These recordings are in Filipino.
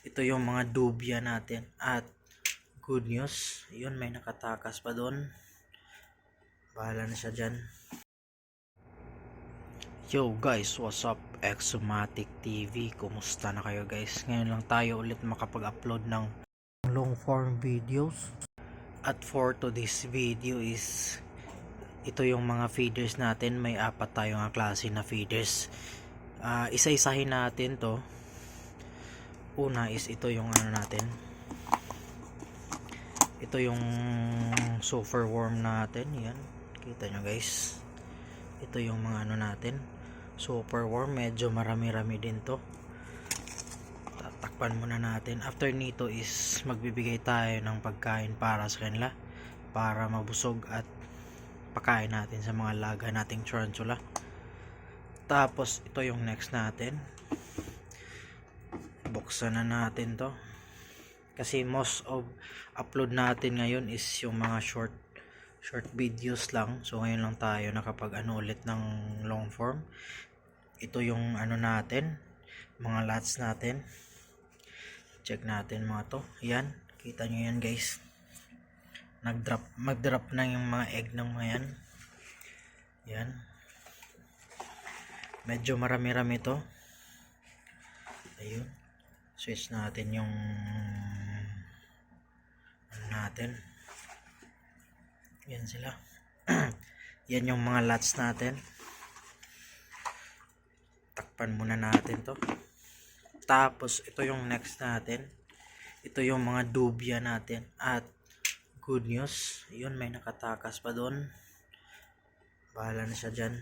ito yung mga dubya natin. At good news yun may nakatakas pa doon. Bahala na siya dyan. Yo guys what's up? Exomatic TV kumusta na kayo guys? Ngayon lang tayo ulit makapag-upload ng long form videos. At for today's video is ito yung mga feeders natin. May apat tayong klase na feeders. Ah, isa-isahin natin to una is ito yung ano natin. Ito yung sulfur worm natin yan. Kita nyo guys. Ito yung mga ano natin. Super worm medyo marami-rami din to. Tatakpan muna natin. After nito is magbibigay tayo ng pagkain para sa kanila. Para mabusog at pakain natin sa mga laga nating tarantula. Tapos ito yung next natin buksan na natin to. Kasi most of upload natin ngayon is yung mga short short videos lang. So ngayon lang tayo nakapag ano ulit ng long form. Ito yung ano natin mga lots natin. Check natin mga to. Yan kita nyo yan guys. Nag drop mag drop na yung mga egg ng mga yan. Yan. Medyo marami rami to. Ayun switch natin yung ano natin? Yan sila. Yan yung mga lots natin. Takpan muna natin to. Tapos ito yung next natin. Ito yung mga dubya natin. At good news. Yun may nakatakas pa doon. Bahala na siya dyan.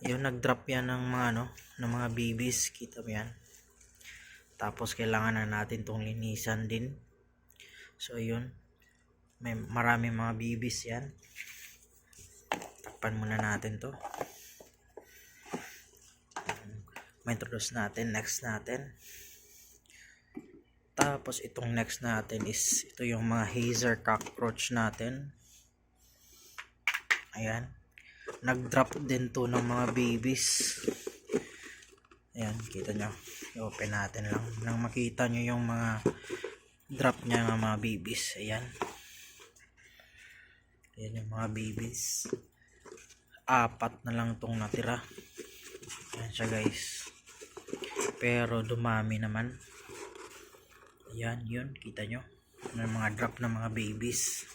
Yun nag drop yan ng mga ano ng mga babies. Kita mo yan tapos kailangan na natin tong linisan din. So yun. May marami mga babies yan. Takpan muna natin to. Ma-introduce natin next natin. Tapos itong next natin is ito yung mga hazer cockroach natin. Ayan. Nag-drop din to ng mga babies ayan kita nyo. I-open natin lang. Nang makita nyo yung mga drop niya ng mga babies. Ayan. Ayan yung mga babies. Apat na lang tong natira. Ayan siya guys. Pero dumami naman. Ayan yun. Kita nyo. May mga drop ng mga babies.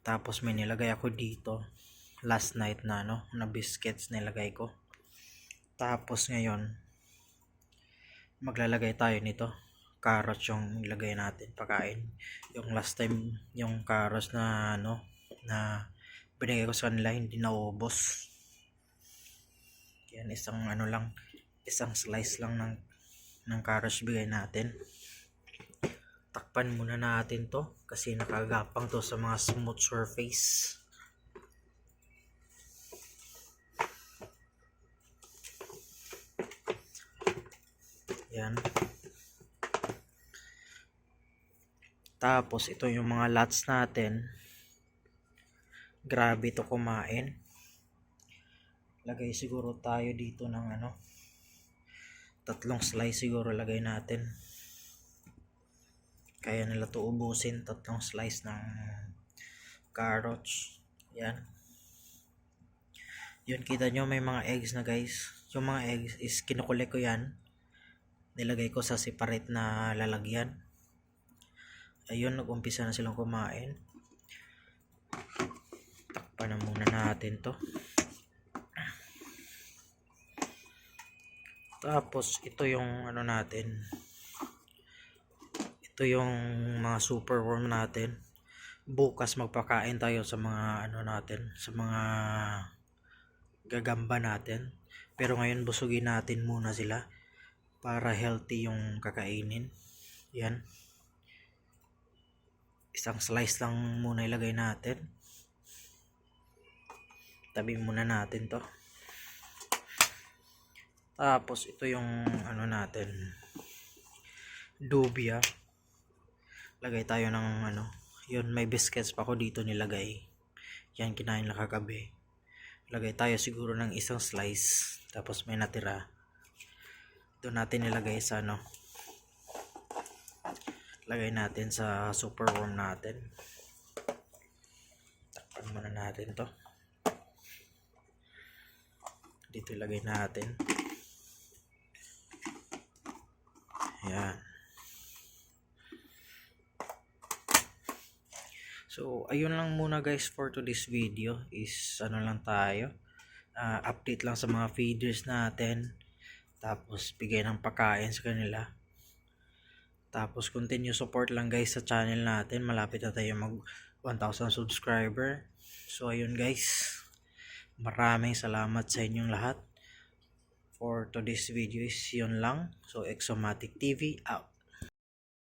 Tapos may nilagay ako dito. Last night na ano na biscuits nilagay ko tapos ngayon maglalagay tayo nito. Carrots yung ilagay natin pakain. Yung last time yung carrots na ano na binigay ko sa kanila hindi naubos. Yan isang ano lang isang slice lang ng ng carrots bigay natin. Takpan muna natin to kasi nakagapang to sa mga smooth surface yan. Tapos ito yung mga lots natin. Grabe to kumain. Lagay siguro tayo dito ng ano tatlong slice siguro lagay natin. Kaya nila to ubusin tatlong slice ng carrots. Yan. Yun kita nyo may mga eggs na guys. Yung mga eggs is kinukulik ko yan nilagay ko sa separate na lalagyan. Ayun nag-umpisa na silang kumain. Takpan na muna natin to. Tapos ito yung ano natin. Ito yung mga super worm natin. Bukas magpakain tayo sa mga ano natin sa mga gagamba natin. Pero ngayon busugin natin muna sila para healthy yung kakainin. Yan. Isang slice lang muna ilagay natin. Tabi muna natin to. Tapos ito yung ano natin. Dubia. Lagay tayo ng ano. Yun may biscuits pa ako dito nilagay. Yan kinain lang kagabi. Lagay tayo siguro ng isang slice. Tapos may natira doon natin ilagay sa ano. Lagay natin sa super worm natin. Takpan muna natin to. Dito ilagay natin. Yan so ayun lang muna guys for today's video is ano lang tayo. Ah, update lang sa mga feeders natin tapos bigay ng pagkain sa kanila tapos continue support lang guys sa channel natin. Malapit na tayo mag 1,000 subscriber. So ayun guys. Maraming salamat sa inyong lahat. For today's video is yun lang. So Exomatic TV out.